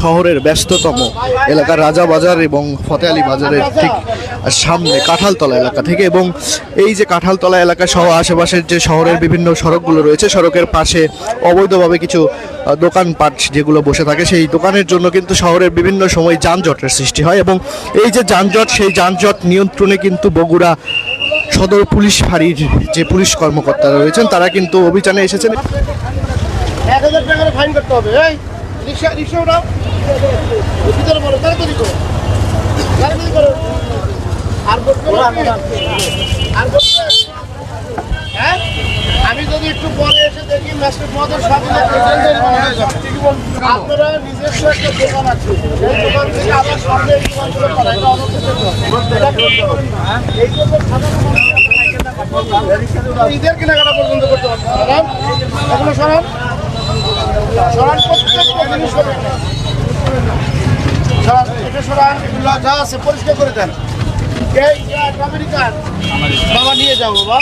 শহরের ব্যস্ততম এলাকা রাজা বাজার এবং ফতে আলী বাজারের ঠিক সামনে কাঁঠালতলা এলাকা থেকে এবং এই যে কাঁঠালতলা এলাকা সহ আশেপাশের যে শহরের বিভিন্ন সড়কগুলো রয়েছে, সড়কের পাশে অবৈধভাবে কিছু দোকানপাট যেগুলো বসে থাকে, সেই দোকানের জন্য কিন্তু শহরের বিভিন্ন সময় যানজটের সৃষ্টি হয় এবং এই যে যানজট, সেই যানজট নিয়ন্ত্রণে কিন্তু বগুড়া সদর পুলিশ ফাঁড়ির যে পুলিশ কর্মকর্তারা রয়েছেন, তারা কিন্তু অভিযানে এসেছেন। এক হাজার টাকা ফাইন করতে হবে রিক্সা রিক্সা উঠাও ভিতরে বলো তাড়াতাড়ি করো। তাড়াতাড়ি করো। আর করতে আর হ্যাঁ? আমি যদি একটু পরে এসে দেখি ম্যাচের পদের সাথে আপনারা নিজস্ব একটা দোকান আছে। সেই দোকান থেকে আবার সামনে এই দোকানগুলো করা এটা? এই জন্য সাধারণ ঈদের কেনাকাটা পর্যন্ত করতে পারছেন সরান এখনও সরান সরান যা আছে পরিষ্কার করে দেন এই আমেরিকান বাবা নিয়ে যাও বাবা।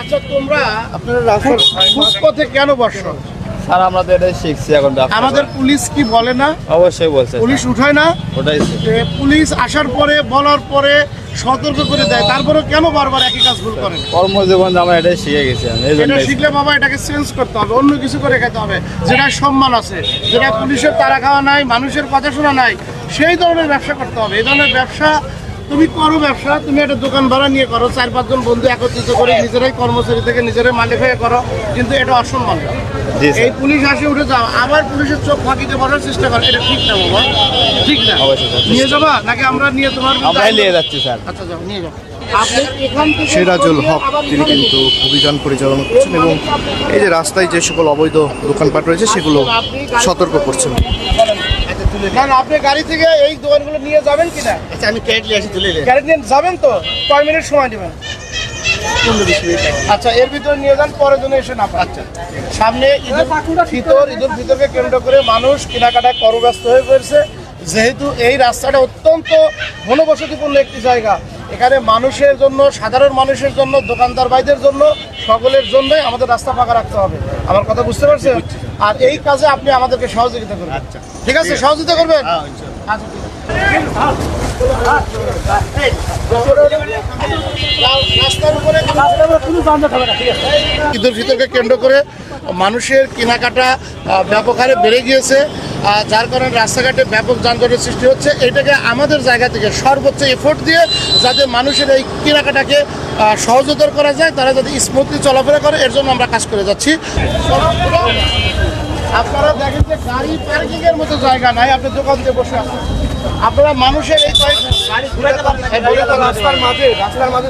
আচ্ছা তোমরা আপনারা রাস্তার ফুটপথে কেন বসো স্যার আমরা তো এটাই শিখছি এখন আমাদের পুলিশ কি বলে না? অবশ্যই বলছে পুলিশ উঠায় না? ওটাই পুলিশ আসার পরে বলার পরে সতর্ক করে দেয়। তারপরে কেন বারবার একই কাজ ভুল করেন? কর্মজীবন আমরা এটাই শিখে গেছি এটা শিখলে বাবা এটাকে চেঞ্জ করতে হবে অন্য কিছু করে খেতে হবে। যেটা সম্মান আছে যেটা পুলিশের তারা খাওয়া নাই মানুষের কথা শোনা নাই সেই ধরনের ব্যবসা করতে হবে। এই ধরনের ব্যবসা তুমি করো ব্যবসা তুমি একটা দোকান ভাড়া নিয়ে করো চার পাঁচজন বন্ধু একত্রিত করে নিজেরাই কর্মচারী থেকে নিজেরাই মালিক হয়ে করো কিন্তু এটা অসম্মান এই পুলিশ আসে উঠে যাও। আবার পুলিশের চোখ ফাঁকিতে বসার চেষ্টা করে এটা ঠিক না বাবা। ঠিক না। নিয়ে যাবা? নাকি আমরা নিয়ে তোমার আমরাই নিয়ে যাচ্ছি স্যার। আচ্ছা যাও নিয়ে যাও। সিরাজুল হক তিনি কিন্তু অভিযান পরিচালনা করছেন এবং এই যে রাস্তায় যে সকল অবৈধ দোকানপাট রয়েছে সেগুলো সতর্ক করছেন। না না আপনি গাড়ি থেকে এই দোকানগুলো নিয়ে যাবেন কি না আচ্ছা আমি ক্যারেট নিয়ে আসি তুলে নিয়ে। গাড়ি নিয়ে যাবেন তো? কয় মিনিট সময় দেবেন আচ্ছা এর ভিতরে নিয়ে যান পরের জন্য এসে না আচ্ছা। সামনে ঈদুল ফিতর ঈদুল ফিতরকে কেন্দ্র করে মানুষ কেনাকাটায় করব্যস্ত হয়ে পড়েছে। যেহেতু এই রাস্তাটা অত্যন্ত ঘনবসতিপূর্ণ একটি জায়গা এখানে মানুষের জন্য সাধারণ মানুষের জন্য দোকানদার ভাইদের জন্য সকলের জন্যই আমাদের রাস্তা ফাঁকা রাখতে হবে। আমার কথা বুঝতে পারছেন? আর এই কাজে আপনি আমাদেরকে সহযোগিতা করবেন। ঠিক আছে? সহযোগিতা করবেন? আচ্ছা ঠিক রাস্তার উপরে ঈদুল ফিতরকে কেন্দ্র করে মানুষের কেনাকাটা ব্যাপক হারে বেড়ে গিয়েছে। যার কারণে রাস্তাঘাটে ব্যাপক যানজটের সৃষ্টি হচ্ছে। এটাকে আমাদের জায়গা থেকে সর্বোচ্চ এফোর্ট দিয়ে যাতে মানুষের এই কেনাকাটাকে সহজতর করা যায়, তারা যাতে স্মুথলি চলাফেরা করে, এর জন্য আমরা কাজ করে যাচ্ছি। আপনারা দেখেন যে গাড়ি পার্কিং এর মতো জায়গা নাই, আপনি দোকান দিয়ে বসে আপনারা মানুষের এই গাড়ি রাস্তার মাঝে রাস্তার মাঝে